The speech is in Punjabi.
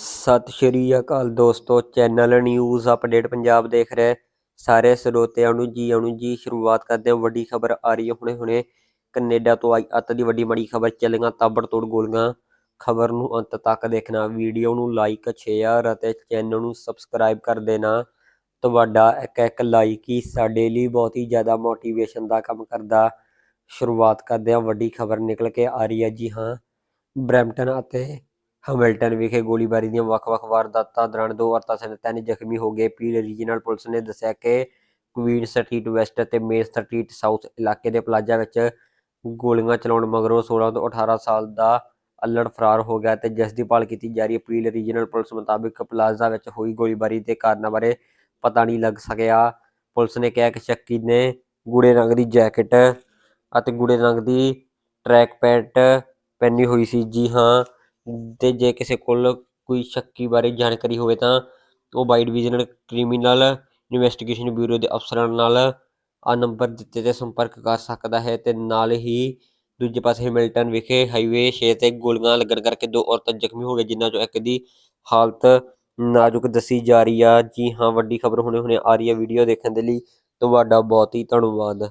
ਸਤਿ ਸ਼੍ਰੀ ਅਕਾਲ ਦੋਸਤੋ ਚੈਨਲ ਨਿਊਜ਼ ਅਪਡੇਟ ਪੰਜਾਬ ਦੇਖ ਰਹੇ ਸਾਰੇ ਸਰੋਤਿਆਂ ਨੂੰ ਜੀ, ਆਉਣ ਜੀ, ਸ਼ੁਰੂਆਤ ਕਰਦੇ ਹਾਂ, ਵੱਡੀ ਖਬਰ ਆ ਰਹੀ ਹੈ ਹੁਣੇ ਹੁਣੇ, ਕੈਨੇਡਾ ਤੋਂ ਆਈ ਅੱਤ ਦੀ ਵੱਡੀ ਮਾੜੀ ਖਬਰ, ਚੱਲੀਆਂ ਤਾਬੜਤੋੜ ਗੋਲੀਆਂ, ਖਬਰ ਨੂੰ ਅੰਤ ਤੱਕ ਦੇਖਣਾ, ਵੀਡੀਓ ਨੂੰ ਲਾਈਕ ਸ਼ੇਅਰ ਅਤੇ ਚੈਨਲ ਨੂੰ ਸਬਸਕ੍ਰਾਈਬ ਕਰ ਦੇਣਾ, ਤੁਹਾਡਾ ਇੱਕ ਇੱਕ ਲਾਈਕ ਹੀ ਸਾਡੇ ਲਈ ਬਹੁਤ ਹੀ ਜ਼ਿਆਦਾ ਮੋਟੀਵੇਸ਼ਨ ਦਾ ਕੰਮ ਕਰਦਾ। ਸ਼ੁਰੂਆਤ ਕਰਦੇ ਹਾਂ, ਵੱਡੀ ਖਬਰ ਨਿਕਲ ਕੇ ਆ ਰਹੀ ਹੈ ਜੀ ਹਾਂ, ਬਰੈਂਪਟਨ ਅਤੇ ਹੈਮਿਲਟਨ ਵਿਖੇ ਗੋਲੀਬਾਰੀ ਦੀਆਂ ਵੱਖ-ਵੱਖ ਵਾਰਦਾਤਾਂ ਦੌਰਾਨ ਦੋ ਔਰਤਾਂ ਸਨ ਤਿੰਨ ਜ਼ਖਮੀ ਹੋ ਗਏ। ਪੀਲ ਰੀਜਨਲ ਪੁਲਿਸ ਨੇ ਦੱਸਿਆ ਕਿ ਕੁਈਨ ਸਟਰੀਟ ਵੈਸਟ ਅਤੇ ਮੇਨ ਸਟਰੀਟ ਸਾਊਥ ਇਲਾਕੇ ਦੇ ਪਲਾਜ਼ਾ ਵਿੱਚ ਗੋਲੀਆਂ ਚਲਾਉਣ ਮਗਰੋਂ 16 ਤੋਂ 18 ਸਾਲ ਦਾ ਅੱਲੜ ਫਰਾਰ ਹੋ ਗਿਆ ਤੇ ਜਿਸ ਦੀ ਭਾਲ ਕੀਤੀ ਜਾ ਰਹੀ ਹੈ। ਪੀਲ ਰੀਜਨਲ ਪੁਲਿਸ ਮੁਤਾਬਿਕ ਪਲਾਜ਼ਾ ਵਿੱਚ ਹੋਈ ਗੋਲੀਬਾਰੀ ਦੇ ਕਾਰਨਾਂ ਬਾਰੇ ਪਤਾ ਨਹੀਂ ਲੱਗ ਸਕਿਆ। ਪੁਲਿਸ ਨੇ ਕਿਹਾ ਕਿ ਸ਼ੱਕੀ ਨੇ ਗੂੜੇ ਰੰਗ ਦੀ ਜੈਕਟ ਅਤੇ ਗੂੜੇ ਰੰਗ ਦੀ ਟਰੈਕ ਪੈਂਟ ਪਹਿਨੀ ਹੋਈ ਸੀ। ਜੀ ਹਾਂ ਤੇ ਜੇ ਕਿਸੇ ਕੋਲ ਕੋਈ ਸ਼ੱਕੀ ਬਾਰੇ ਜਾਣਕਾਰੀ ਹੋਵੇ ਤਾਂ ਉਹ by divisional criminal investigation bureau ਦੇ ਅਫਸਰਾਂ ਨਾਲ ਆ ਨੰਬਰ ਦਿੱਤੇ ਤੇ ਸੰਪਰਕ ਕਰ ਸਕਦਾ ਹੈ ਤੇ ਨਾਲ ਹੀ ਦੂਜੇ ਪਾਸੇ ਹੈਮਿਲਟਨ ਵਿਖੇ ਹਾਈਵੇ 6 ਤੇ ਗੋਲੀਆਂ ਲੱਗਣ ਕਰਕੇ ਦੋ ਔਰਤਾਂ ਜ਼ਖਮੀ ਹੋ ਗਏ ਜਿਨ੍ਹਾਂ ਚੋਂ ਇੱਕ ਦੀ ਹਾਲਤ ਨਾਜ਼ੁਕ ਦੱਸੀ ਜਾ ਰਹੀ ਆ। ਜੀ ਹਾਂ, ਵੱਡੀ ਖਬਰ ਹੁਣੇ ਹੁਣੇ ਆ ਰਹੀ ਹੈ ਵੀਡੀਓ ਦੇਖਣ ਦੇ ਲਈ। ਤੁਹਾਡਾ ਬਹੁਤ ਹੀ ਧੰਨਵਾਦ।